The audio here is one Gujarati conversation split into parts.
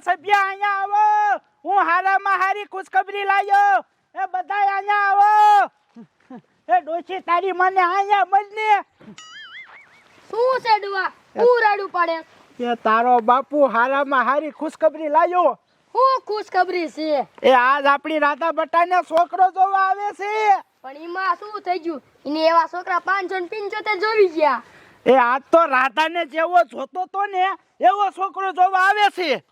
સભ્ય અહીંયા આવો. હું હારામાં હારી ખુશખબરી લાવ્યો એ બધા અહીંયા આવો. એ ડોશી તારી મને અહીંયા મળને શું છે ડુઆ? હું રાડું પડે? એ તારો બાપુ હારામાં હારી ખુશખબરી લાવ્યો હું ખુશખબરી છે? એ આજ આપણી રાધા બટાને છોકરો જોવા આવે છે. પણ એમાં શું થઈ ગયું? એને એવા છોકરા પાંચસો ને પિંચોતેર જોવી ગયા. એ આજ તો રાધાને જેવો જોતો તો ને એવો છોકરો જોવા આવે છે.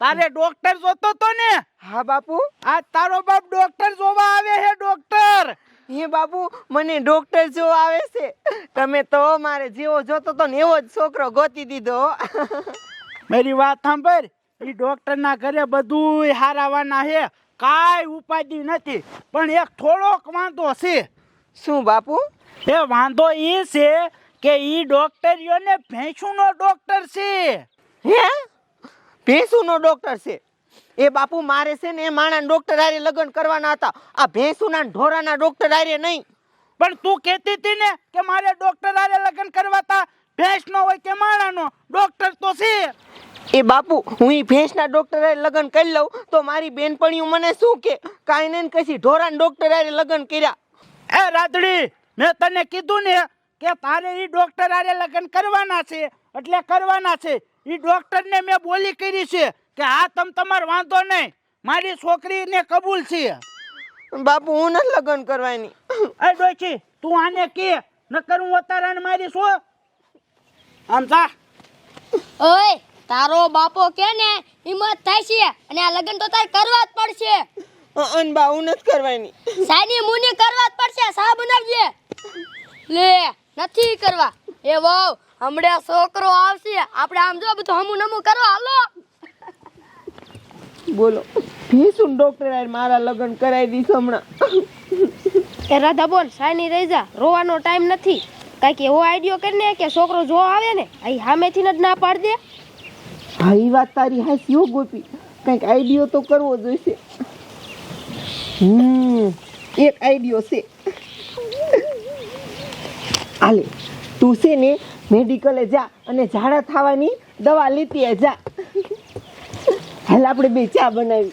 તારે ડોક્ટર જોતો તો ને? હા બાપુ. આ તારો બાપ ડોક્ટર જોવા આવે છે ડોક્ટર હે બાપુ મને ડોક્ટર જો આવે છે. તમે તો મારે જેવો જોતો તો ને એવો જ છોકરો ગોતી દીધો. મારી વાત સાંભળ. એ ડોક્ટર ના ઘરે બધું હારાવાના છે કાંઈ ઉપાધિ નથી પણ એક થોડોક વાંધો છે. શું બાપુ? એ વાંધો એ છે કે ઈ ડોક્ટરીઓને ભેંસુનો ડોક્ટર છે. હે? ભેંસુનો ડોક્ટર છે. એ બાપુ મારે છે ને એ માણા ડોક્ટર હારે લગ્ન કરવાના હતા. આ ભેંસુના ઢોરાના ડોક્ટર હારે નહીં. પણ તું કહેતી હતી ને કે મારે ડોક્ટર હારે લગ્ન કરવા તા ભેંસનો હોય કે માણાનો ડોક્ટર તો છે. એ બાપુ હું એ ભેંસના ડોક્ટર હારે લગ્ન કરી લઉં તો મારી બેનપણીઓ મને શું કે? કાંઈ નહીં કશી ઢોરાના ડોક્ટર હારે લગ્ન કર્યા. એ રાધડી મેં તને કીધું ને કે તારે એ ડોક્ટર હારે લગ્ન કરવાના છે એટલે કરવાના છે. ઈ ડોક્ટરને મેં બોલી કરી છે કે હા તમ તમાર વાંધો નહીં. મારી છોકરીને કબૂલ છે. બાપુ હું નથી લગ્ન કરવાની. એ ડોચી તું આને કે નકર હું અતારાને મારી શું આમ જા. ઓય તારો બાપો કે ને હિંમત થાય છે. અને આ લગ્ન તો તારે કરવા જ પડશે. અન બા ન નથી કરવાની. સાની મુની કરવા જ પડશે સા બનાવજે. લે નથી કરવા. એ વહુ હમણાં છોકરો આવશે. આપણે આમ જો બધું હમું નમું કરો હાલો. બોલો. ભીસું ડોક્ટર મારા લગ્ન કરાવી દીધું હમણાં. એ રાધા બોલ સાની રહી જા. રોવાનો ટાઈમ નથી. કાંઈક એવો આઈડિયો કરીને કે છોકરો જો આવે ને અહીં સામેથી જ ના પાડ દે. હા એ વાત તારી હાસી હો ગોપી. કંઈક આઈડિયો તો કરવો જોઈશે. હમ એક આઈડિયો છે. આલે તું છે ને મેડિકલે જા અને ઝાડા થવાની દવા લીધી જા. હાલ આપણે બે ચા બનાવી.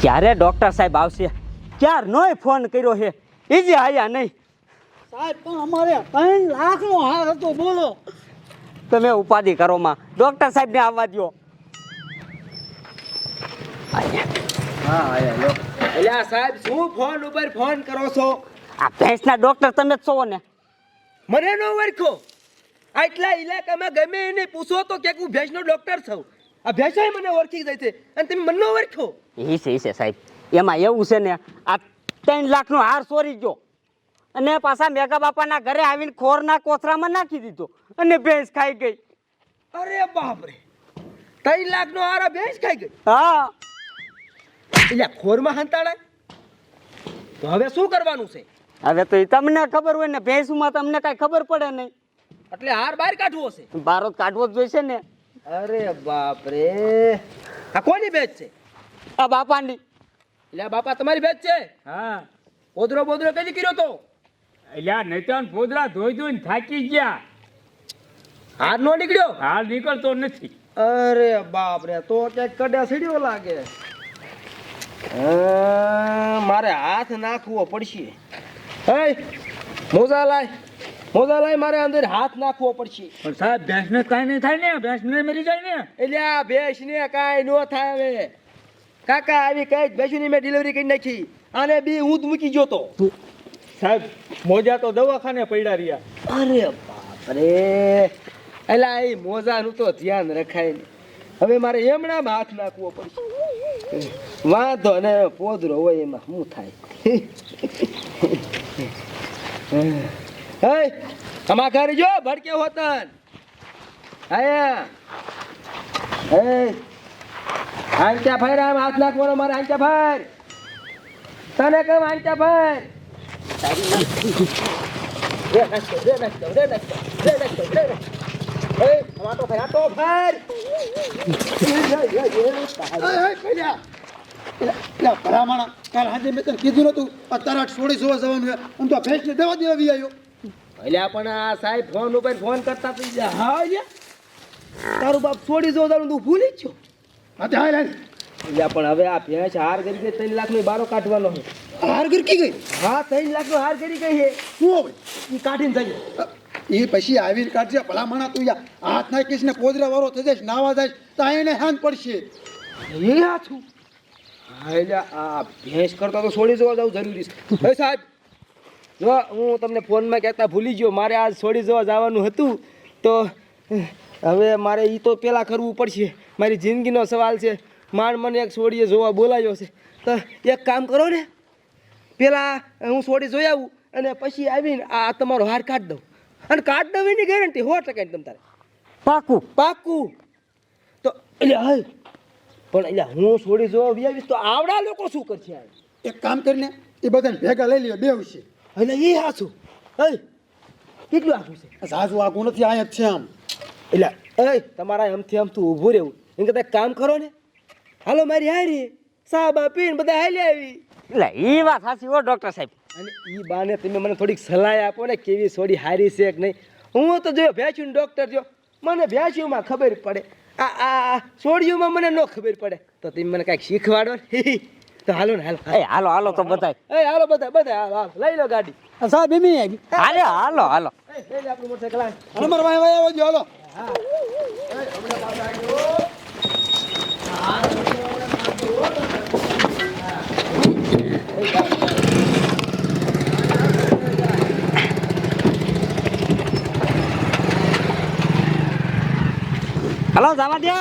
ક્યારે ડોક્ટર સાહેબ આવશે? ક્યાર નોય ફોન કર્યો છે? એ જે આયા નહીં. સાહેબ પણ અમારે ત્રણ લાખનો હાર હતો બોલો. તમે ઉપાધિ કરો માં. ડોક્ટર સાહેબ ને આવવા દો અલ્યા સાહેબ શું ફોન ઉપર ફોન કરો છો? આ ભેંસના ડોક્ટર તમે જ છો ને? મને નો ઓળખો. આટલા ઇલાકામાં ગમે એને પૂછો તો કે હું ભેંસનો ડોક્ટર છું. આ ભેંસાય મને ઓળખી જાય છે. અને તમે મને નો ઓળખો. એ છે એ છે સાહેબ. એમાં એવું છે ને આ ત્રણ લાખનો હાર ચોરી ગયો. અને પાછા મેઘા બાપાના ઘરે આવીને ખોરના કોથરામાં નાખી દીધો. અને ભેંસ ખાઈ ગઈ. અરે બાપ રે ત્રણ લાખ નો હારા ભેંસ ખાઈ ગઈ? હા. એટલે ખોરમાં હંતાડાય તો હવે શું કરવાનું છે? હવે તો એ તમને ખબર હોય ને ભેંસુમાં તમને કાંઈ ખબર પડે નહીં. એટલે હાર બહાર કાઢવો છે? બારો કાઢવો જ જોઈશે ને. અરે બાપ રે આ કોની ભેંસ છે? આ બાપાની. એટલે આ બાપા તમારી ભેંસ છે? હા. ઓદરો બોદરો કદી કર્યો તો? એટલે નૈતાન પોદરા ધોઈ ધોઈને થાકી ગયા. હાર નો નીકળ્યો? હાર નીકળતો નથી. અરે બાપ રે તો ક્યાંક કડ્યા સીડ્યો લાગે. મારે હાથ નાખવો પડશે. હે મોજા લાય મોજા લાય મારે અંદર હાથ નાખવો પડશે. પણ સાહેબ ભેંસને કાંઈ નહીં થાય ને? ભેંસને મરી જાય ને? એટલે આ ભેંસ ને કાંઈ નો થાય હવે. કાકા આવી કઈ ભેંસની મેં ડિલિવરી કરી નાખી. આને બી હું જ મૂકી ગયો તો. સાહેબ મોજા તો દવાખાને પડ્યા રહ્યા. અરે બાપ રે. એલા એ મોજાનું તો ધ્યાન રખાય ને હવે મારે એમણામાં હાથ નાખવો પડશે. વાંધો ને પોદરો હોય એમાં, શું થાય? અમારા ઘરે જો, ભડકે હોતન. આયા. હે આંચા ભાઈ આમ હાથ નાખવાનો મારે આંચા ભાઈ તને કેમ આંચા ભાઈ રે નાખતો રે નાખતો રે નાખતો રે એ આટો ફેર આટો ફેર એટલે ભરામણા કાલ હાજે મેં તને કીધું નતું અત્યારે છોડી જોવા જવાનું હું તો ભેંસને દવા આવી આવ્યો. એટલે પણ આ સાહેબ ફોન ઉપર ફોન કરતા થઈ હા યા તારું બાપ છોડી જોવા જવાનું તું ભૂલી જ છો. હા હા એટલે પણ હવે આ ભેંસ હાર કરી ગઈ ત્રણ લાખનો બારો કાઢવાનો છે. હાર ગરકી ગઈ? હા ત્રણ લાખનો હાર કરી ગઈ છે. શું હવે? એ કાઢીને જઈએ એ પછી આવી કાઢજે. ભલામણા તું યા હાથ નાખીશ ને પોદરા વાળો થઈ જઈશ નાવા જાય તો એને હાન પડશે. એ આ છું. હા આ ભેંસ કરતા તો છોડી જોવા જવું જરૂરી છે. હે સાહેબ જો હું તમને ફોનમાં કહેતા ભૂલી ગયો મારે આજ છોડી જોવા જવાનું હતું તો હવે મારે એ તો પહેલાં કરવું પડશે. મારી જિંદગીનો સવાલ છે. માંડ મને એક છોડીએ જોવા બોલાયો છે. તો એક કામ કરો ને પહેલાં હું છોડી જોઈ આવું અને પછી આવીને આ તમારો હાર કાઢ દઉં. અને કાઢ દઉં એની ગેરંટી સો ટકા તમ તારે. પાકું. પાકું. તો એટલે હા પણ એટલે હું છોડી જો બી તો આવડા લોકો શું કરશે આ? એક કામ કરીને એ બધાને ભેગા લઈ લ્યો બે વિશે એટલે એ હાસું હે કેટલું આખું છે? સાસુ આખું નથી આ જ છે આમ. એટલે એ તમારા એમથી આમ તું ઊભું રહેવું. એમ કે કામ કરો ને. હાલો મારી હારી. સાબા પીને બધા હાલી આવી. એટલે એ વાત સાચી હો ડોક્ટર સાહેબ. અને એ બાને તમે મને થોડીક સલાહ આપો ને કેવી સોડી હારી છે કે નહીં. હું તો જો ભેંસ્યું ડૉક્ટર જો મને ભેંસ્યુંમાં ખબર પડે. આ આ સોડિયુંમાં મને ન ખબર પડે. તો તમે મને કાંઈક શીખવાડો ને? તો હાલો ને હાલો. એ હાલો હાલો તો બતાય એ હાલો બધા બધા હાલો હાલો. લઈ લો ગાડી. સાહેબ એમ આવી. હાલે હાલો હાલો. એ લે આપણું મોટરસાઇકલ આ. અને મારા ભાઈ ભાઈ આવજો હાલો. હાલો જવા દો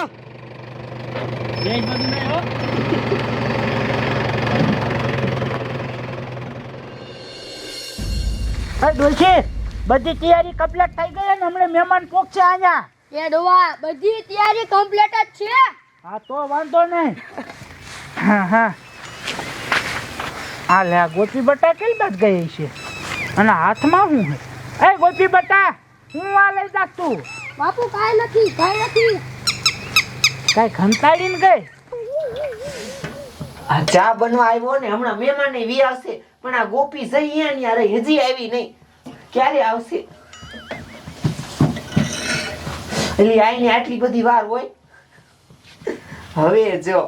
એ બધી તૈયારી કમ્પ્લીટ થઈ ગઈ ને હમણાં મહેમાન પોકશે અહીંયા? એ ડોવા બધી તૈયારી કમ્પ્લીટ જ છે. હા તો વાંધો નહીં. હા હા. આ લે આ ગોપી બટા કઈ બાદ ગઈ છે? અને હાથમાં શું છે? એ ગોપી બટા હું આ લઈ જાત તું. બાપુ કાંઈ નથી કાંઈ નથી. કઈ ખંતાડીને કઈ આ ચા બનવા આવ્યો ને હમણાં મહેમાન વી આવશે. પણ આ ગોપી જઈ અહીંયા ને યાર હજી આવી નહીં. ક્યારે આવશે? એટલે આઈને આટલી બધી વાર હોય. હવે જો.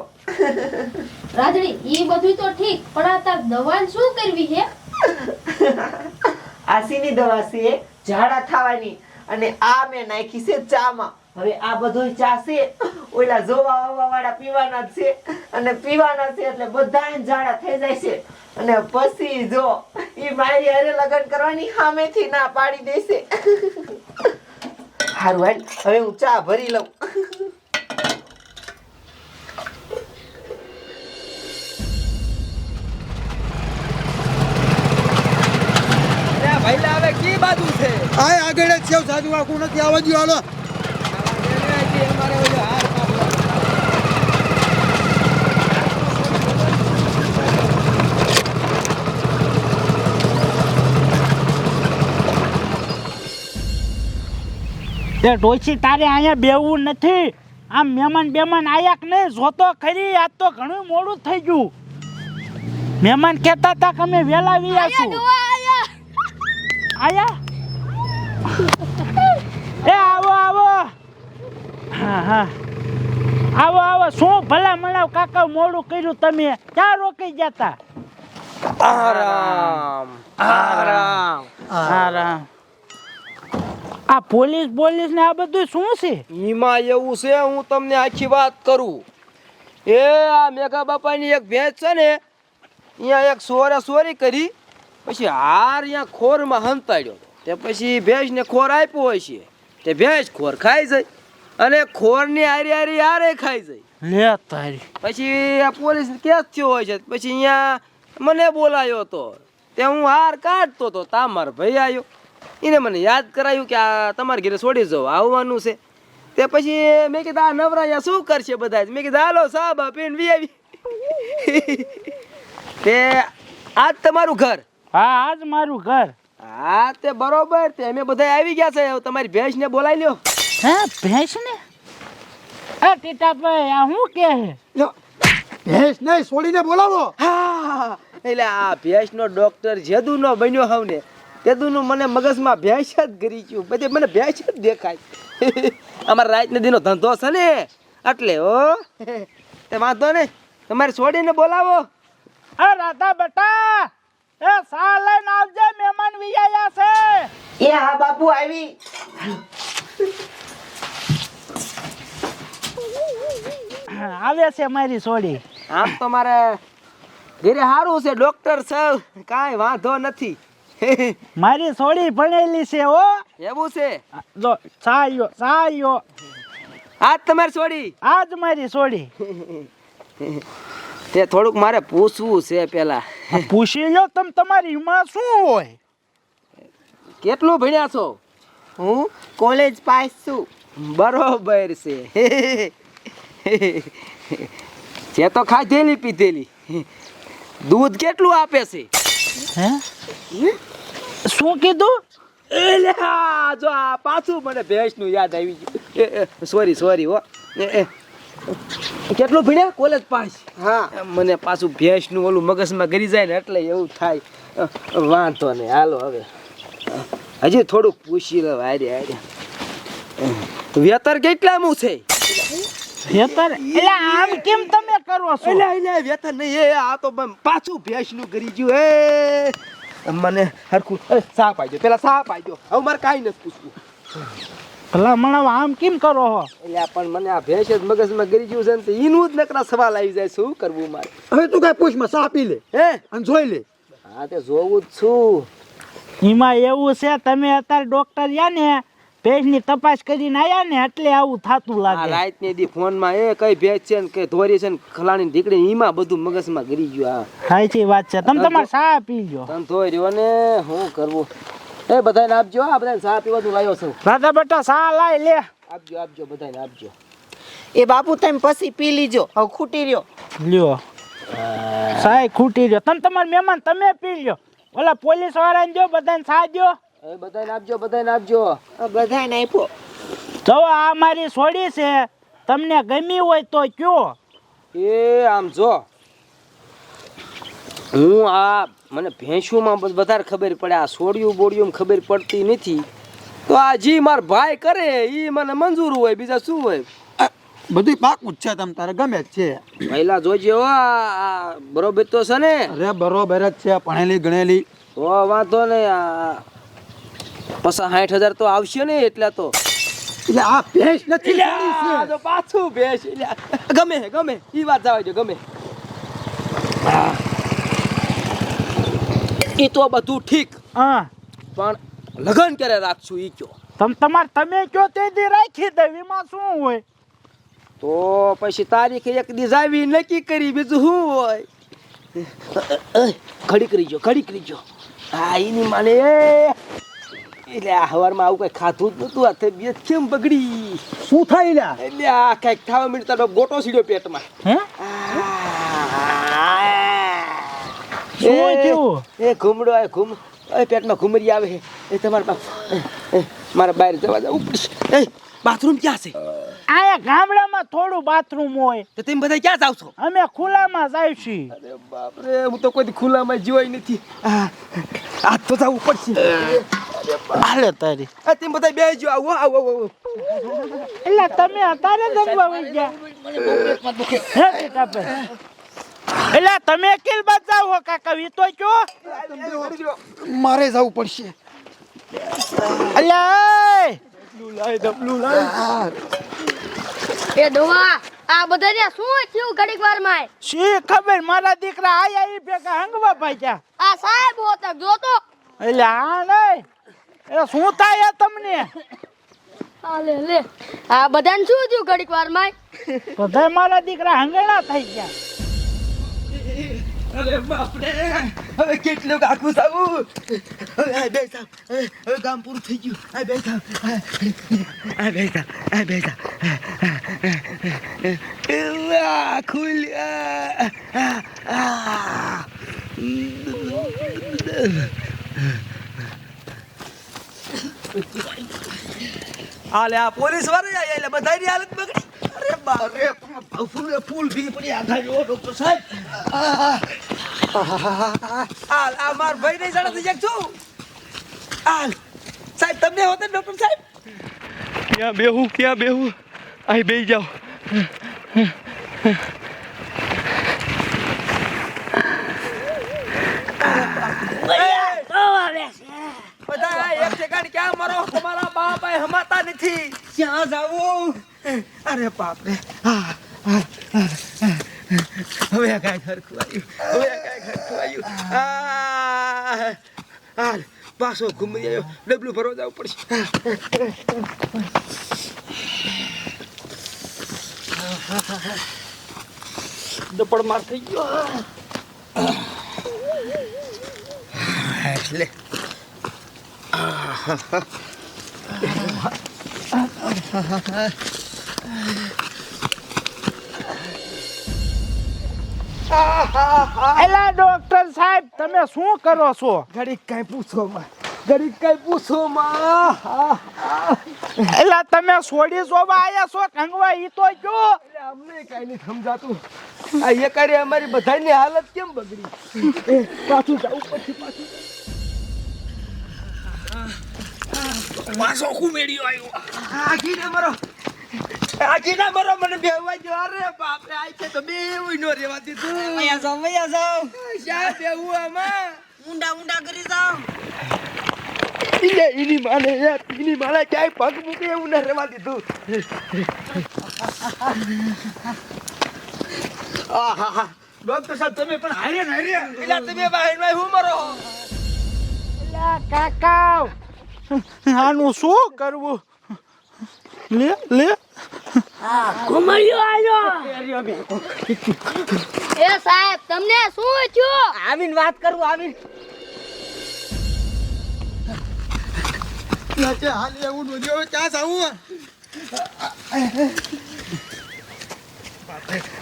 રાજડી ઈ બધું તો ઠીક પણ આ તાર દવાને શું કરવી છે આ શીની દવા છે ઝાડા થવાની. અને આ મેં નાખી છે ચામાં. હવે આ બધું ચા છે ઓલા જોવા આવવા વાળા પીવાના જ છે. અને પીવાના છે એટલે બધા જાડા થઈ જાય છે. અને પછી જો એ મારી હારે લગ્ન કરવાની સામેથી ના પાડી દેશે. હારું હાલ હવે હું ચા ભરી લઉં. ભાઈ હવે કી બાજુ છે? આ આગળ જ છે સાસુ આખું નથી આવજો હાલો. એ ડોશી તારે અહીંયા બેવું નથી. આમ મહેમાન બેમાન આયા કે નહીં? જોતો ખરી આજ તો ઘણું મોડું થઈ ગયું. મહેમાન કહેતા હતા કે અમે વહેલા વી આયા. આયા આયા એ આવો આવો હા હા. આવો આવો શું ભલા મણાવ કાકા મોડું કર્યું તમે? ક્યાં રોકી ગયા તા આરામ આરામ. આરામ. આ પોલીસ પોલીસ ને આ બધું શું છે? એમાં એવું છે હું તમને આખી વાત કરું. એ આ મેઘા બાપાની એક ભેંસ છે ને અહીંયા એક સોરે સોરી કરી પછી હાર અહીંયા ખોરમાં હંતાડ્યો. તે પછી ભેંસને ખોર આપ્યો હોય છે. તે ભેંસ ખોર ખાઈ જાય. અને ખોરની હારી હારી હારે ખાઈ જાય. લે તારી. પછી આ પોલીસ કેસ થયો હોય છે પછી અહીંયા મને બોલાયો હતો. તે હું હાર કાઢતો હતો તામાર ભાઈ આવ્યો એને મને યાદ કરાયું કે આ તમારા ઘરે છોડી જાઓ આવવાનું છે. તે પછી મેં કીધું આ નવરા અહીંયા શું કરશે બધા? મેં કીધું હાલો સાહેબ પીન વી આવી. તે આજ તમારું ઘર? હા આજ મારું ઘર. હા તે બરોબર તે અમે બધા આવી ગયા છે. તમારી ભેંસને બોલાવી લ્યો. હે ભેંસ ને? એ ટીટાભાઈ આ શું કે હે. ભેંસ નહીં છોડીને બોલાવો. હા એટલે આ ભેંસનો ડોક્ટર જેદુનો બન્યો હાવ ને તેદુનું મને મગજમાં ભેંસ જ ગરી ગયું. બધે મને ભેંસ જ દેખાય. અમારા રાત નદીનો ધંધો છે ને એટલે હો. તે વાંધો ને તમારે છોડીને બોલાવો. એ રાધા બેટા! એ સા લઈને આવજે મહેમાન વિયાયા છે. એ હા બાપુ આવી. આવે છે મારી સોડી આમ તો મારે ઘરે સારું છે ડોક્ટર છે કાંઈ વાંધો નથી. મારી સોડી ભણેલી છે ઓ એવું છે? જો સાયો સાયો. આજ તમારી છોડી આજ મારી સોડી તે થોડુંક મારે પૂછવું છે પેલા. પૂછી લો તમ તમારી માં શું હોય? કેટલું ભણ્યા છો? હું કોલેજ પાસ છું. બરોબર છે. જે તો ખાધેલી પીધેલી. દૂધ કેટલું આપે છે? હે? શું કીધું? એટલે આ જો આ પાછું મને ભેંસનું યાદ આવી ગયું. સોરી સોરી હો. એ, એ. કેટલું ભણ્યા કોલેજ પાસ. હા. મને પાછું ભેંસનું ઓલું મગજમાં ગરી જાય ને એટલે એવું થાય. વાંધો નહીં હાલો હવે. હજી થોડુંક પૂછી લો હારે હારે. વેતર કેટલામું છે? વેતર? એટલે આમ કેમ તમે કરો છો? એટલે એટલે વેતર નહીં એ આ તો પાછું ભેંસનું ગરી ગયું એ. મને હરખું સાફ આવી પાડજો પેલા સા પાડજો હવે મારે કાંઈ નથી પૂછવું. ભલા મને આમ કેમ કરો છો એટલે પણ મને આ ભેંસ જ મગજમાં ગરી ગયું છે ને એનું જ નકરા સવાલ આવી જાય શું કરવું મારે? હવે તું કાંઈ પૂછમાં સા પી લે. હે? અને જોઈ લે. હા તે જોવું જ છું. એમાં એવું છે તમે અત્યારે ડોક્ટર યા ને પેટની તપાસ કરીને આયા ને એટલે આવું થતું લાગે. રાતની દી ફોનમાં એ કઈ ભેજ છે ને કઈ ધોરી છે ને ખલાણી ઢીકડી એમાં બધું મગજમાં ગરી ગયું આ. સાચી વાત છે. તમે તમારે સા પી લો તમે ધોઈ રહ્યો ને શું કરવું? એ બધાને આપજો આ બધાને ચા પીવાનું લાવ્યો છું. રાધા બેટા ચા લાય લે. આપજો આપજો બધાને આપજો. એ બાપુ તમે પછી પી લીજો. હવે ખૂટી રહ્યો. લ્યો. સાહેબ ખૂટી રહ્યો. તમે તમારા મહેમાન તમે પી લ્યો. ઓલા પોલીસ વાળાને જો બધાને ચા દ્યો. એ બધાને આપજો બધાને આપજો. બધાને આપ્યો. જો આ મારી સોડી છે. તમને ગમી હોય તો કયો. એ આમ જો. હું આ મને ભેંસુમાં વધારે ખબર પડે આ સોડિયું બોડિયું ખબર પડતી નથી. તો આ જી માર ભાઈ કરે એ મને મંજૂર હોય બીજા શું હોય? બધું પાકું જ છે તમ તારે ગમે જ છે. પહેલા જોજે હો આ બરોબર તો છે ને? અરે બરોબર જ છે ભણેલી ગણેલી. ઓ વાંધો ને આ પચાસ સાઠ હજાર તો આવશે ને એટલે તો. એટલે આ ભેંસ નથી પાછું ભેંસ ગમે ગમે એ વાત જવા દો ગમે એ તો બધું ઠીક. હા. પણ લગન ક્યારે રાખશું એ કયો? તમ તમાર તમે કયો તે દી રાખી દેવીમાં શું હોય? તો પછી તારીખ એક દી આવી નક્કી કરી બીજું શું હોય? ઘડી કરી જો કરી જો હા એની માને એટલે આ હવારમાં આવું કઈ ખાધું જ નતું આ બે કેમ બગડી? શું થાય એટલે આ કંઈક થવા મીડતા તો ગોટો સીડ્યો પેટમાં. હે? શું એ- થયું? એ ઘૂમડો એ ઘૂમ એ પેટમાં ઘૂમરી આવે છે. એ તમારા બાપ મારા બહાર જવા જવું પડશે એ બાથરૂમ ક્યાં છે? આયા ગામડામાં થોડું બાથરૂમ હોય. તો તમે બધા ક્યાં જાવ છો? અમે ખુલ્લામાં જાય છીએ. અરે બાપરે હું તો કોઈ ખુલ્લામાં જીવાય નથી. આ આ તો જવું પડશે. હાલે તારી. આ તમે બધા બે જો આવો આવો આવો એટલે તમે અત્યારે જમવા વઈ ગયા. હે ભાઈ? એટલે તમે કિલ હો કાકા? ઈ તો કયો મારે જવું પડશે. અલ્યા એ! ડોહા આ બધા ને શું થયું ઘડીક વારમાં શી ખબર? મારા દીકરા આયા ઈ ભેગા હંગવા પાછા આ સાહેબ હોતા જોતો એટલે આ નહીં એ શું થાય તમને? આ લે. આ બધાને શું થયું ઘડીક વારમાં બધા મારા દીકરા હંગણા થઈ ગયા. અરે બાપરે. હવે કેટલું કાકું સાવું હવે આ બે સાવ હવે કામ પૂરું થઈ ગયું. આ બે સાવ આ બે સાવ આ સાવ આ આ પોલીસવાળા એટલે બધાની હાલત બગડી અરે ફૂલે ફૂલ ભી પડી જો ડોક્ટર સાહેબ. આ આ માર ભાઈ નહીં જાણે થઈ છું. આ સાહેબ તમને હોતે ડોક્ટર સાહેબ? ક્યાં બેહું ક્યાં બેહું? અહીં બેહી જાઓ. બધા એક સેકન્ડ ક્યાં મરો? તમારા બાપ હમાતા નથી. ક્યાં જાવું? અરે બાપ રે આ. હવે આ કાંઈ ખરખું ખુવાયું હવે આ કાંઈ ખરખું ખુવાયું આ પાછો ઘૂમી આવ્યો. ડબલું ભરવા જવું પડશે. દપડ માર થઈ ગયો. એટલે. એલા ડોક્ટર સાહેબ તમે શું કરો છો ઘડીક કાંઈ પૂછો માં ઘડીક કાંઈ પૂછો માં. એલા તમે છોડી જોવા આયા છો કંગવા ઈ તો જો અમને કાંઈ નહીં સમજાતું આ એકારે અમારી બધાની હાલત કેમ બગડી એ, પાછું જવું પછી પાછું પાછો કુમેડિયો આવ્યો આ ને મરો આખી ના મરો મને બેહવા જો. અરે બાપ રે આ છે તો બેવું નો રેવા દીધું. મૈયા જાવ મૈયા જાવ શા બેવું આમાં? ઊંડા ઊંડા કરી જાવ ઈને ઈની માને યાર ઈની માને ક્યાંય પગ મૂકે એવું ન રેવા દીધું. આહાહા. ડોક્ટર સાહેબ તમે પણ હારે ને હારે. એટલે તમે બાહેરમાં હું મરો? એલા કાકા આનું શું કરવું? લે લે. એ સાહેબ તમને શું થયું? આવીને વાત કરું આવીને. હાલ એવું નું ક્યાં જાવું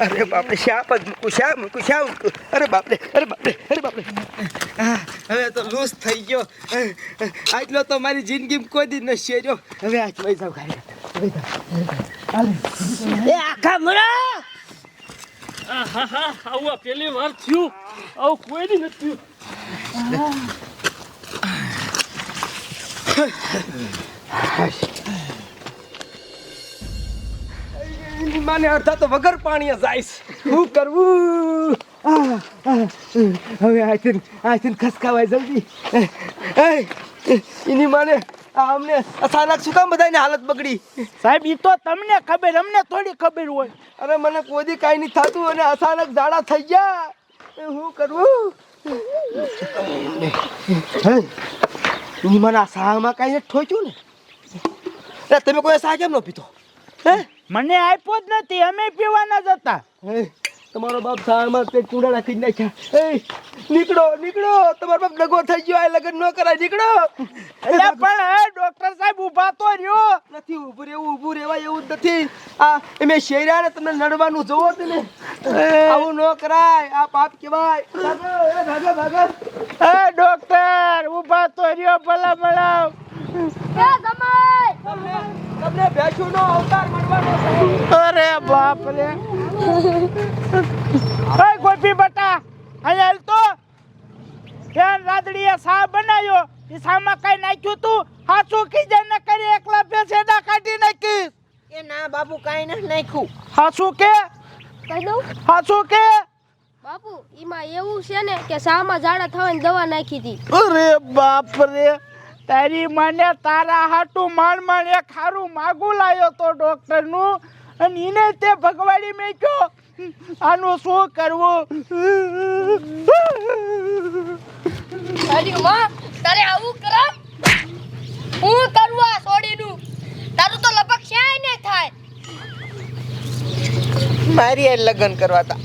અરે બાપરે શા પગ મૂકું શા મૂકું શા મૂકું. અરે બાપરે અરે બાપરે અરે બાપરે. હવે તો લૂસ થઈ ગયો. આટલો તો મારી જિંદગીમાં કોઈ દી ન શેર્યો. હવે વહી જાવ ખાઈ એ આખા મરા! આવું આ પહેલી વાર થયું. આવું કોઈ દી નથી થયું. એની માને અડધા તો વગર પાણીએ જાઈશ શું કરવું? હવે આથી આથી ખસકાવાય જલ્દી. એ, એની માને અમને અચાનક શું કામ બધાની હાલત બગડી? સાહેબ એ તો તમને ખબર અમને થોડી ખબર હોય. અરે મને કોઈ કાંઈ નહીં થતું અને અચાનક ઝાડા થઈ ગયા. એ શું કરવું હે, મને આ શાહમાં કાંઈ ઠોચ્યું ને? અરે તમે કોઈ શાહ કેમ ન પીતો હે? મને આપ્યો જ નથી અમે પીવાના જ હતા. હે, તમારો બાપ શાહમાં તે કુંડા નાખી જ નાખ્યા. એ નીકળો નીકળો. તમારો બાપ દગો થઈ ગયો આ લગ્ન ન કરાય. નીકળો. એટલે પણ હે ડોક્ટર સાહેબ ઊભા તો રહ્યો. નથી ઊભું રહેવું ઊભું રહેવાય એવું નથી. આ એમે શેર્યા ને તમને લડવાનું જોવો તને આવું ન કરાય આ પાપ કહેવાય. ભાગો એ ભાગો ભાગો હે ડોક્ટર ઊભા તો રહ્યો ભલા ભલા. એ જમાઈ! તમને ભેંસુનો અવતાર મળવાનો છે. અરે બાપ રે. હે ગોપી બટા અહીંયા હાલ તો. ત્યાં રાદડીએ સા બનાવ્યો? એ સામાં કઈ નાખ્યું તું? હાચું કીજે ન કરી એકલા પેસેડા કાઢી નાખીશ. એ ના બાપુ કાઈ ન નાખ્યું. હાચું કે? કહી દઉં? હાચું કે? બાપુ એમાં એવું છે ને કે સામાં ઝાડા થવાની દવા નાખી હતી. અરે બાપ રે. તારી મને તારા હાટું માંડ માંડ એક હારું માગું લાયો તો ડોક્ટરનું અને એને તે ભગવાડી મેક્યો. આનું શું કરવું? તારી માં તારે આવું કરમ હું કરું આ સોડીનું? તારું તો લગભગ ક્યાંય નહીં થાય. મારી લગ્ન કરવા હતા